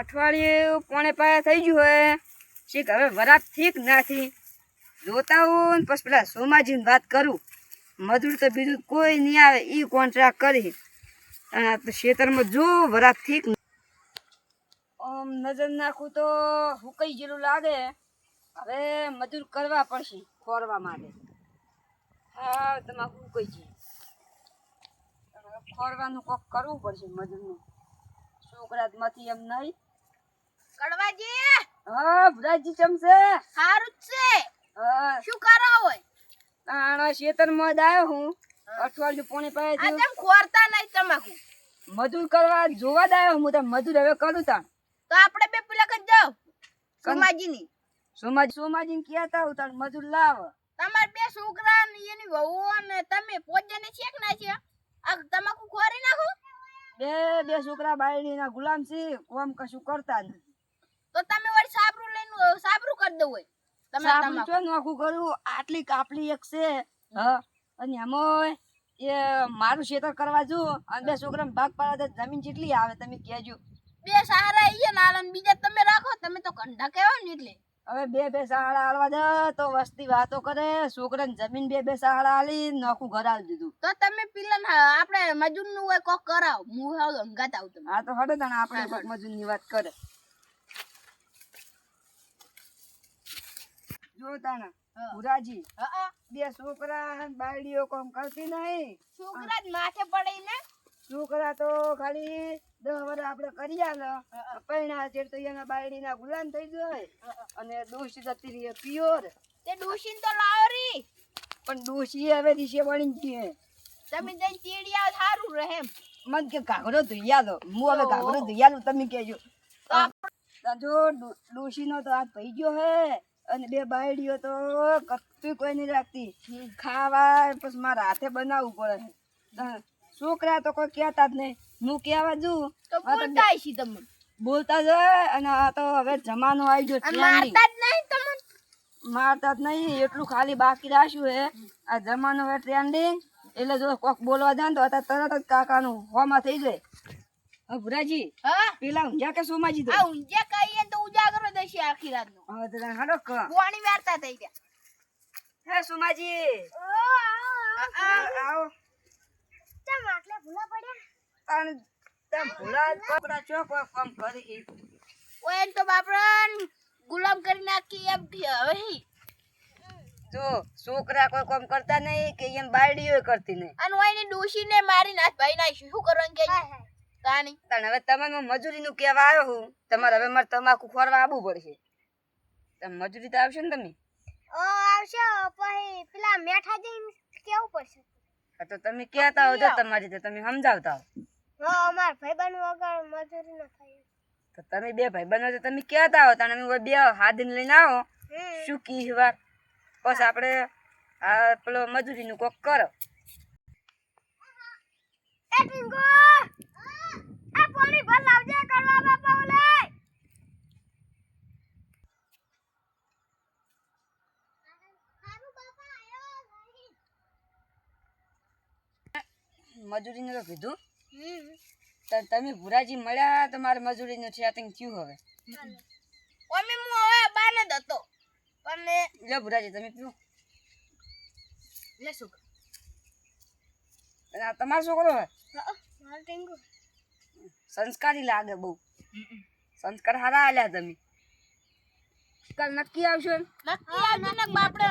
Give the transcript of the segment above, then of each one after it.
અઠવાડિયું પોણે પાયા થઈ ગયું હોય. શીખ હવે વરાપ ઠીક નાથી જોતા હું પછી પેલા સોમાજીની વાત કરું. મજૂર તો બીજું કોઈ નહીં આવે એ કોન્ટ્રાક્ટ કરી. અને ખેતરમાં જો વરાપ ઠીક આમ નજર નાખું તો હુકાઈ જેલું લાગે. હવે મજૂર કરવા પડશે ખોરવા માટે. હા, તમારે હુકાઈ છે. ખોરવાનું કોક કરવું પડશે મજૂરનું છોકરામાંથી એમ નહીં. હા ભુરાજી ચમશે સારું જ છે. હા. શું કરો હોય? આણા ખેતરમાં જ આવ્યો હું. અઠવાડિયું પોણી પાય આ તેમ ખોરતા નહીં તમાકુ મજૂર કરવા જોવા જ આવ્યો હું તો મજૂર હવે કરું તા તો આપણે બે પેલા કદ જાવ સુમાજીની. સોમાજી સોમાજીને કહેતા હું તાર મજૂર લાવ. તમાર બે છોકરા ને એની વહુ અને તમે પોજાને છેક ના છે? આ તમાકુ ખોરી નાખો? બે બે છોકરા બાયડીના ગુલામ છે કોમ કશું કરતા નથી. તો તમે વળી સાબરું લઈને સાબરું કરી દઉં હોય તમે સાબરું ચો નોખું કરું આટલી કાપલી એક છે હા. અને એમાં એ મારું ખેતર કરવા જો અને બે છોકરાને ભાગ પાડવા જમીન જેટલી આવે તમે કહેજો. બે સહારા અહીંયા નાલન બીજા તમે રાખો તમે તો કંઢા કહેવાય ને એટલે. હવે બે બે સહાડા હાલવા દે તો વસ્તી વાતો કરે છોકરાને જમીન બે બે સાડા હાલી નોખું ઘર આવી દીધું. તો તમે પેલા આપણે મજૂરનું હોય કોક કરાવ. હું હાવ હંગાત આવું તમે આ તો હડે તને આપણે મજૂરની વાત કરે. જો તાણે હા. ભુરાજી હા બે છોકરા બાયડીઓ કોમ કરતી નહીં. છોકરા જ માથે પડે ને? છોકરા તો ખાલી દસ વર્ષ આપણે કરી આલે પૈણા છે તો એના બાયડીના ગુલામ થઈ જાય. અને દોષી જતી રહી પિયોર. તે દોષી તો લાવો રી. પણ દોષી હવે દિશે બની ગઈ તમે જઈ ચીડિયા સારું રહે મન કે ઘાઘરો ધોયા દો. હું હવે ઘાઘરો ધોયા દઉં તમે કહેજો. તો જો ડોશી નો તો હાથ પઈ ગયો હે. અને બે બાયડીઓ તો કશું કોઈ નહીં રાખતી. ખાવા પછી મારા હાથે બનાવવું પડે છોકરા તો કોઈ કહેતા જ નહીં. હું કહેવા જુ તો બોલતા હશી તમે બોલતા જાય અને આ તો હવે જમાનો આવી ગયો મારતા જ નહીં તમને? મારતા જ નહીં એટલું ખાલી બાકી રાખ્યું હે આ જમાનો હવે ટ્રેન્ડિંગ એટલે જો કોક બોલવા જાય તો અત્યારે તરત જ કાકાનું હોમાં થઈ જાય. ભુરાજી પેલા ઊંઝા કે સોમાજી તો? ઊંઝે કહીએ ઉજાગરો દેશી આખી રાત નો હવે તો તને ક? પાણી વારતા થઈ ગયા. હે સોમાજી. આવો ચમ આટલે ભૂલા પડ્યા? તાણ તમ ભૂલા કપડા ચો કામ કરી ઓય તો બાપરાન ગુલામ કરી નાખી એમ કે હવે જો છોકરા કોઈ કામ કરતા નહીં કે એમ બાયડીઓ કરતી નહીં. અને ઓયની ડોશીને મારી નાખ. ભાઈ ના શું કરવાનું કે? તાણી. તાણ હવે તમારે મજૂરીનું કહેવા આવ્યો હું તમારે હવે મારે તમાકુ ખોરવા આવવું પડશે. તમે મજૂરી તો આવશે ને તમે? આવશે પછી પેલા મેઠા જઈને કેવું પડશે? તો તમે કહેતા હો તો તમારી રીતે તમે સમજાવતા હો હા અમાર ભાઈબંધ વગર મજૂરી ન થાય. તો તમે બે ભાઈ બનો તો તમે કહેતા હો તાણે અમે બે હાથીને લઈને આવો. શું કી વાર બસ આપણે આ પેલો મજૂરીનું કોક કરો. એ ટીંગો આ પાણી ભર લાવજે કરવા બાપા ઓલે મજૂરીનું તો કીધું. તો તમે ભુરાજી મળ્યા તો મારે મજૂરીનું સેટિંગ થયું હવે? ઓમે હું હવે બાને જ હતો. પણ લે ભુરાજી તમે પીવો લે આ તમારો છોકરો હે? સંસ્કારી લાગે બહુ. સંસ્કાર સારા આલ્યા તમે. કાલ નક્કી આવશો નક્કી આવજે ને બાપડે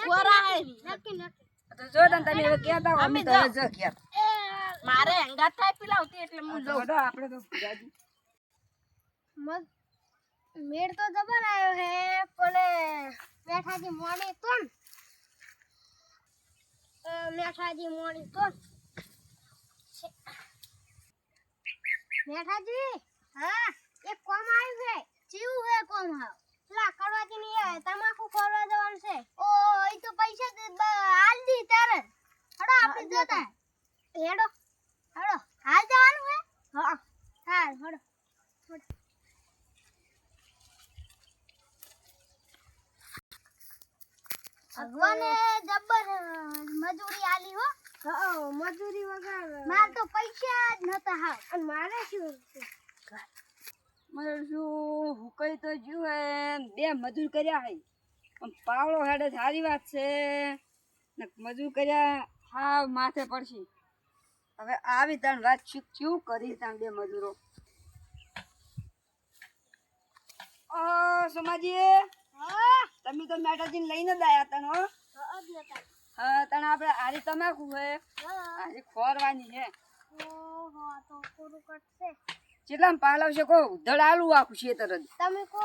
ખોરા નક્કી નક્કી. તો જો તમે હવે કહેતા હો અમે તો હવે જો મારે હંગાત થાય પેલા આવતી એટલે હું વડો આપણે તો ભુરાજી મેળ તો જબર આવ્યો હે પણ મેઠાજી મોડી તો મેઠાજી મોડી તો મેઠાજી હા એક કોમ આવ્યું છે ચીવું હે કોમ હાવ પેલા કરવાથી નહીં આવે તમાકુ ખોરવા જવાનું છે ઓ એ તો પૈસા દે બ- હાલ દી તારે હડો આપણે જતા હેડો હડો હાલ જવાનું હે હા હાલ હડો ભગવાને જબર મજૂરી આલી હો. હા મજૂરી વગર માર તો પૈસા જ નતા હા અને મારે શું મારે શું હુકઈ તો જ્યું હે બે મજૂર કર્યા હે. પણ પાવડો હેડે સારી વાત છે. ને મજૂર કર્યા હા માથે પડશે. હવે આવી તાણ વાત શું કરી તાણ બે મજૂરો. સોમાજી તમે તો મેટાજી લઈને જ હા. તને હા તણ આપણે આરી તમાકુ હે. આરી ખોરવાની હે. કેટલામાં પાલવશે કો ધડ આલુ આખું ખેતર જ તમે કો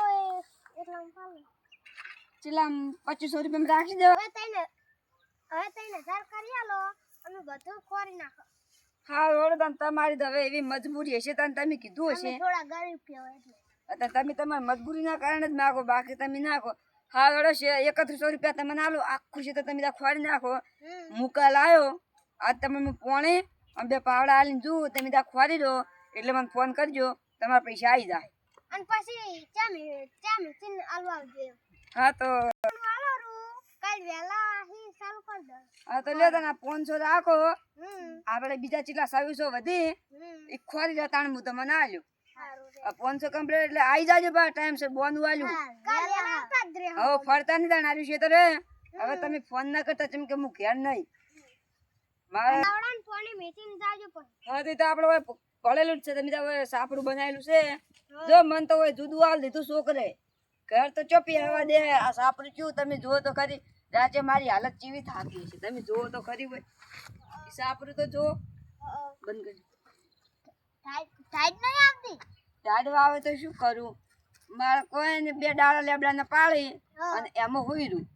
કેટલામ પચીસો રૂપિયા રાખી દેવા. હવે તઈને હવે તઈને કરી આલો અમે બધું ખોરી નાખો. હા ઓળો તને તમારી તો હવે એવી મજબૂરી હશે તને તમે કીધું હશે. થોડા ગરીબ કહેવાય એટલે. તમે તમારી મજબૂરીના કારણે જ માગો બાકી તમે નાખો. હા ઓળો છે એકત્રીસો રૂપિયા તમે નાલો આખું છે તો તમે ત્યાં ખોડી નાખો. મુકા લાયો આજ તમે હું પોણે અને બે પાવડા આલીને જુઓ તમે ત્યાં ખોરી દો એટલે મને ફોન કરજો તમારા પૈસા આવી જાય. અને પછી ચામી ચામી ચીન આલવા આવજો. હા તો કાલ વેલા હી ચાલુ કરી દો. હા તો લ્યો તને પાંચસો રાખો. આપણે બીજા ચીલા સર્વિસો વધી. એ ખોરી દે તાણ હું તમને આલ્યો. સારું છે આ પાંચસો કમ્પ્લીટ એટલે આવી જાજો બા ટાઈમ સર બોનું આલ્યું. કાલ વેલા. આવતા જ રહે હવે ફરતા નહીં તાણ આવ્યું છે તો રે. હવે તમે ફોન ના કરતા જેમ કે હું ઘેર નહીં. મારે આવડા પાણી મેચીને જાજો પણ. હા તો આપણે હવે પડેલું જ છે તમે હવે સાપડું બનાવેલું છે. જો મન તો હવે જુદું હાલ દીધું છોકરે. ઘર તો ચોપી હવા દે આ સાપડું કયું તમે જુઓ તો ખરી. રાતે મારી હાલત જેવી થાકી છે તમે જુઓ તો ખરી હોય સાપરું તો જુઓ. બંધ કરી ટાઈટ ટાઈટ નહીં આવતી? દાડવા આવે તો શું કરું? મારે કોઈ ને બે ડાળા લેબડાને પાડી અને એમાં હોઈ રહ્યું